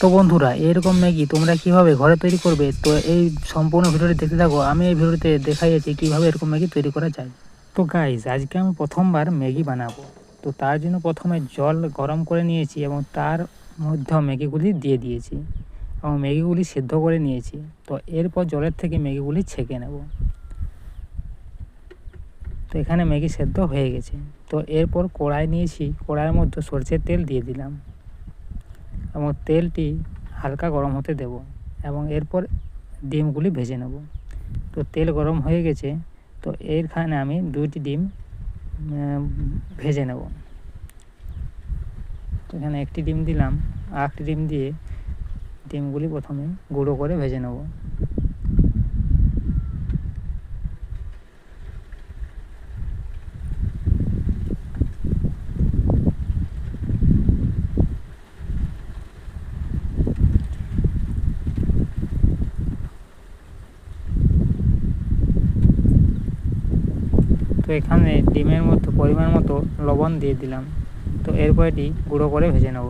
তো বন্ধুরা, এরকম ম্যাগি তোমরা কীভাবে ঘরে তৈরি করবে, তো এই সম্পূর্ণ ভিডিওটি দেখতে থাকো। আমি এই ভিডিওতে দেখাইছি কীভাবে এরকম ম্যাগি তৈরি করা যায়। তো গাইজ আজকে আমি প্রথমবার ম্যাগি বানাবো। তো তার জন্য প্রথমে জল গরম করে নিয়েছি এবং তার মধ্যে ম্যাগিগুলি দিয়ে দিয়েছি। এবং ম্যাগিগুলি সেদ্ধ করে নিয়েছি। তো এরপর জলের থেকে ম্যাগিগুলি ছেঁকে নেব। তো এখানে ম্যাগি সেদ্ধ হয়ে গেছে। তো এরপর কড়াই নিয়েছি, কড়াইয়ের মধ্যে সরষের তেল দিয়ে দিলাম। এবং তেলটি হালকা গরম হতে দেব এবং এরপর ডিমগুলি ভেজে নেব। তো তেল গরম হয়ে গেছে, তো এরখানে আমি দুইটি ডিম ভেজে নেব। তো এখানে একটি ডিম দিলাম, আরেকটি ডিম দিয়ে ডিমগুলি প্রথমে গুঁড়ো করে ভেজে নেব। তো এখানে ডিমের মতো, পরিমাণ মতো লবণ দিয়ে দিলাম। তো এরপর এটি গুঁড়ো করে ভেজে নেব।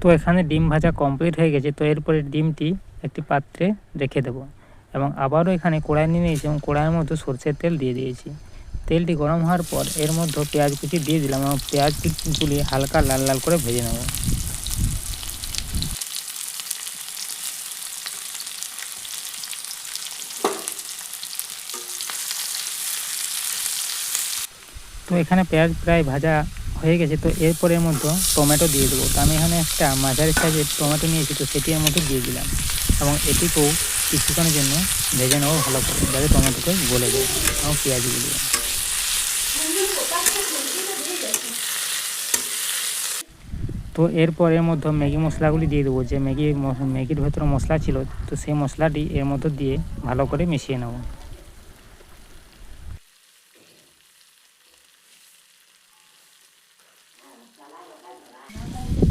তো এখানে ডিম ভাজা কমপ্লিট হয়ে গেছে। তো এরপরে ডিমটি একটি পাত্রে রেখে দেবো। এবং আবারও এখানে কড়াই নিয়ে নিয়েছি এবং কড়াইয়ের মধ্যে সরষের তেল দিয়ে দিয়েছি। তেলটি গরম হওয়ার পর এর মধ্যে পেঁয়াজ কুচি দিয়ে দিলাম এবং পেঁয়াজ কুচিগুলি হালকা লাল লাল করে ভেজে নেব। তো এখানে পেঁয়াজ প্রায় ভাজা হয়ে গেছে, তো এরপর এর মধ্যে টমেটো দিয়ে দেবো। তো আমি এখানে একটা মাঝারি সাইজের টমেটো নিয়েছি, তো সেটি এর মধ্যে দিয়ে দিলাম। এবং এটিকেও কিছুক্ষণের জন্য ভেজে নেওয়া ভালো করে, যাতে টমেটোকে গলে যায় এবং পেঁয়াজগুলি তো এরপর এর মধ্যে ম্যাগি মশলাগুলি দিয়ে দেবো। যে ম্যাগি ম্যাগির ভেতরে মশলা ছিল, তো সেই মশলাটি এর মধ্যে দিয়ে ভালো করে মিশিয়ে নেব।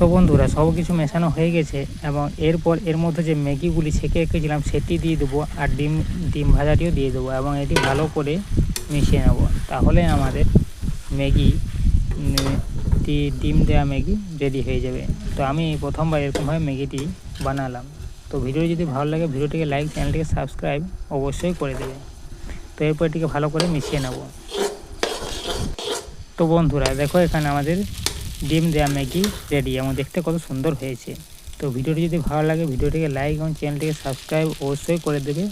তো বন্ধুরা, সব কিছু মেশানো হয়ে গেছে এবং এরপর এর মধ্যে যে ম্যাগিগুলি ছেঁকে রেখেছিলাম, সেটি দিয়ে দেবো আর ডিম ডিম ভাজাটিও দিয়ে দেবো এবং এটি ভালো করে মিশিয়ে নেব। তাহলে আমাদের ম্যাগি ডিম দেওয়া ম্যাগি রেডি হয়ে যাবে। তো আমি প্রথমবার এরকমভাবে ম্যাগিটি বানালাম। তো ভিডিও যদি ভালো লাগে, ভিডিওটিকে লাইক চ্যানেলটিকে সাবস্ক্রাইব অবশ্যই করে দেবে তো এরপর এটিকে ভালো করে মিশিয়ে নেব। তো বন্ধুরা, দেখো এখানে আমাদের ডিম দেওয়া ম্যাগি রেডি এবং দেখতে কত সুন্দর হয়েছে। তো ভিডিওটি যদি ভালো লাগে, ভিডিওটিকে লাইক এবং চ্যানেলটিকে সাবস্ক্রাইব অবশ্যই করে দেবে।